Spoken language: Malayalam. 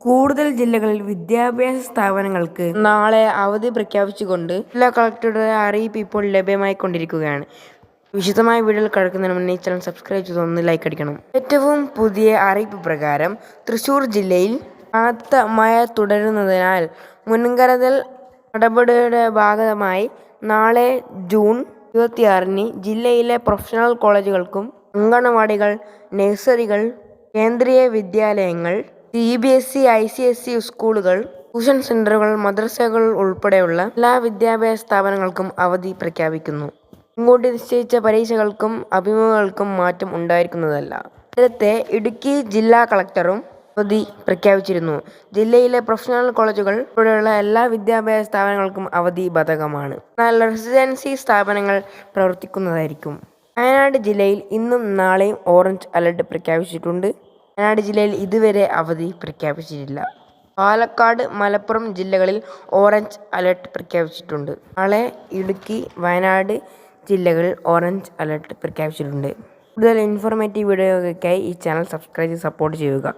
കൂടുതൽ ജില്ലകളിൽ വിദ്യാഭ്യാസ സ്ഥാപനങ്ങൾക്ക് നാളെ അവധി പ്രഖ്യാപിച്ചുകൊണ്ട് ജില്ലാ കളക്ടറുടെ അറിയിപ്പ് ഇപ്പോൾ ലഭ്യമായിക്കൊണ്ടിരിക്കുകയാണ്. വിശദമായ വീഡിയോയിൽ കിടക്കുന്നതിന് മുന്നേ ചാനൽ സബ്സ്ക്രൈബ് ചെയ്ത് ഒന്ന് ലൈക്ക് അടിക്കണം. ഏറ്റവും പുതിയ അറിയിപ്പ് പ്രകാരം തൃശൂർ ജില്ലയിൽ കനത്ത മഴ തുടരുന്നതിനാൽ മുൻകരുതൽ നടപടിയുടെ ഭാഗമായി നാളെ ജൂൺ ഇരുപത്തിയാറിന് ജില്ലയിലെ പ്രൊഫഷണൽ കോളേജുകൾക്കും അങ്കണവാടികൾ നഴ്സറികൾ കേന്ദ്രീയ വിദ്യാലയങ്ങൾ C B S E I C S E സ്കൂളുകൾ ട്യൂഷൻ സെന്ററുകൾ മദ്രസകൾ ഉൾപ്പെടെയുള്ള എല്ലാ വിദ്യാഭ്യാസ സ്ഥാപനങ്ങൾക്കും അവധി പ്രഖ്യാപിക്കുന്നു. മുൻകൂട്ടി നിശ്ചയിച്ച പരീക്ഷകൾക്കും അഭിമുഖങ്ങൾക്കും മാറ്റം ഉണ്ടായിരിക്കുന്നതല്ല. നേരത്തെ ഇടുക്കി ജില്ലാ കളക്ടറും അവധി പ്രഖ്യാപിച്ചിരുന്നു. ജില്ലയിലെ പ്രൊഫഷണൽ കോളേജുകൾ ഉൾപ്പെടെയുള്ള എല്ലാ വിദ്യാഭ്യാസ സ്ഥാപനങ്ങൾക്കും അവധി ബാധകമാണ്. എന്നാൽ റെസിഡൻസി സ്ഥാപനങ്ങൾ പ്രവർത്തിക്കുന്നതായിരിക്കും. വയനാട് ജില്ലയിൽ ഇന്നും നാളെയും ഓറഞ്ച് അലർട്ട് പ്രഖ്യാപിച്ചിട്ടുണ്ട്. വയനാട് ജില്ലയിൽ ഇതുവരെ അവധി പ്രഖ്യാപിച്ചിട്ടില്ല. പാലക്കാട് മലപ്പുറം ജില്ലകളിൽ ഓറഞ്ച് അലർട്ട് പ്രഖ്യാപിച്ചിട്ടുണ്ട്. നാളെ ഇടുക്കി വയനാട് ജില്ലകളിൽ ഓറഞ്ച് അലർട്ട് പ്രഖ്യാപിച്ചിട്ടുണ്ട്. കൂടുതൽ ഇൻഫോർമേറ്റീവ് വീഡിയോകൾക്കായി ഈ ചാനൽ സബ്സ്ക്രൈബ് ചെയ്ത് സപ്പോർട്ട് ചെയ്യുക.